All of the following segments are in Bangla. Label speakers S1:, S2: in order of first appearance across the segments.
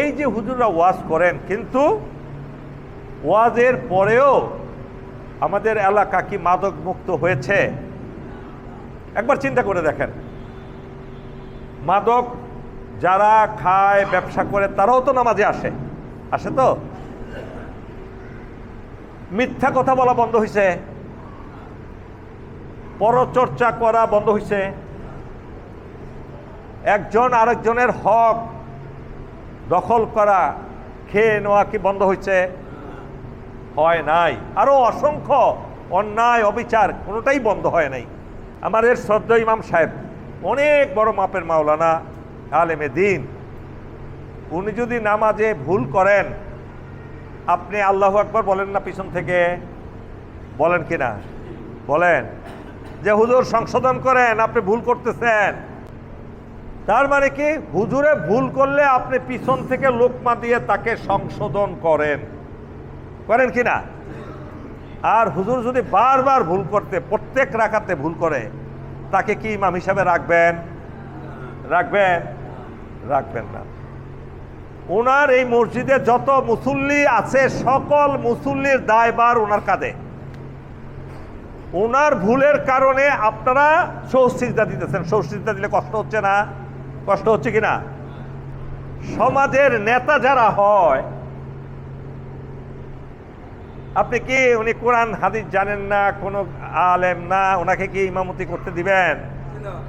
S1: এই যে হুজুররা ওয়াজ করেন, কিন্তু ওয়াজের পরেও আমাদের এলাকা কি মাদক মুক্ত হয়েছে? একবার চিন্তা করে দেখেন। মাদক যারা খায়, ব্যবসা করে, তারাও তো নামাজে আসে। আসে তো? মিথ্যা কথা বলা বন্ধ হয়েছে পরচর্চা করা বন্ধ হয়েছে একজন আরেকজনের হক দখল করা খেয়ে নেওয়া কি বন্ধ হয়েছে? হয় নাই। আরও অসংখ্য অন্যায়, অবিচার কোনোটাই বন্ধ হয় নাই। আমাদের শ্রদ্ধ ইমাম সাহেব, অনেক বড় মাপের মাওলানা আলেমে দিন। উনি যদি নামাজে ভুল করেন, আপনি আল্লাহ একবার বলেন না পিছন থেকে? বলেন কি না? বলেন। যে হুজুর সংশোধন করেন, আপনি ভুল করতেছেন। তার মানে কি? হুজুরে ভুল করলে আপনি পিছন থেকে লোকমা দিয়ে তাকে সংশোধন করেন। করেন কি না? আর হুজুর যদি বারবার ভুল করতে, প্রত্যেক রাখাতে ভুল করে, তাকে কি ইমাম হিসাবে রাখবেন? রাখবেন? রাখবেন না। ওনার এই মসজিদে যত মুসল্লি আছে, সকল মুসল্লির দায়বার ওনার কাঁধে। ওনার ভুলের কারণে আপনারা সৌসিজদা দিতেছেন। সৌসিজদা দিলে কষ্ট হচ্ছে না। কষ্ট হচ্ছে কিনা? সমাজের নেতা যারা হয়, আপনি কি উনি কোরআন, হাদিস জানেন না? কোনো আলেম না? ওনাকে কি ইমামতি করতে দিবেন?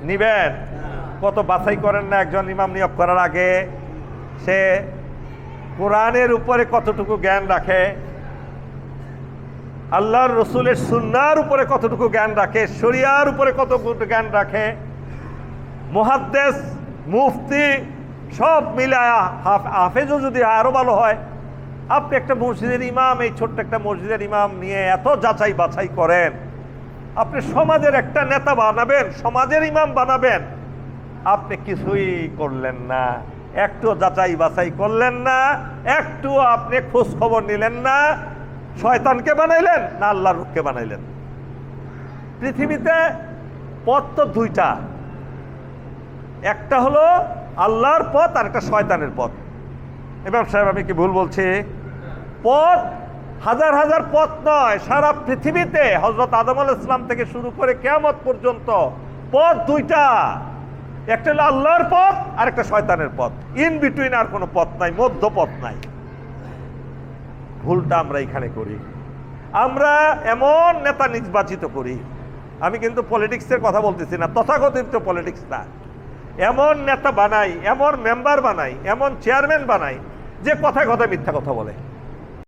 S1: নিবেন? কত বাছাই করেন না? একজন ইমাম নিয়োগ করার আগে সে কোরআনের উপরে কতটুকু জ্ঞান রাখে? আল্লাহর রসুলের সুন্নার উপরে কতটুকু জ্ঞান রাখে? শরিয়ার উপরে কতটুকু জ্ঞান রাখে? মহাদ্দেশ মুফতি সব মিলায়া হাফ হাফেজও যদি আরও ভালো হয়, আপনি একটা মসজিদের ইমাম, এই ছোট্ট একটা মসজিদের ইমাম নিয়ে এত যাচাই বাছাই করেন, আপনি সমাজের একটা নেতা বানাবেন, সমাজের ইমাম বানাবেন, আপনি কিছুই করলেন না, একটু যাচাই বাছাই করলেন না, একটু আপনি খোঁজ খবর নিলেন না, শয়তানকে বানাইলেন না, আল্লাহর রূপকে বানাইলেন। পৃথিবীতে পথ তো দুইটা। একটা হলো আল্লাহর পথ আর একটা শয়তানের পথ। ইমাম সাহেব, আমি কি ভুল বলছি? পথ হাজার হাজার পথ নয়, সারা পৃথিবীতে হজরত আদম আল ইসলাম থেকে শুরু করে কেয়ামত পর্যন্ত পথ দুইটা। একটা হলো আল্লাহর পথ আর একটা শয়তানের পথ। ইন বিটুইন আর কোনো পথ নাই, মধ্য পথ নাই। ভুলটা আমরা এখানে করি। আমরা এমন নেতা নির্বাচিত করি। আমি কিন্তু পলিটিক্সের কথা বলতেছি না, তথাকথিত পলিটিক্স না। এমন নেতা বানাই, এমন মেম্বার বানাই, এমন চেয়ারম্যান বানাই, যে কথায় কথায় মিথ্যা কথা বলে।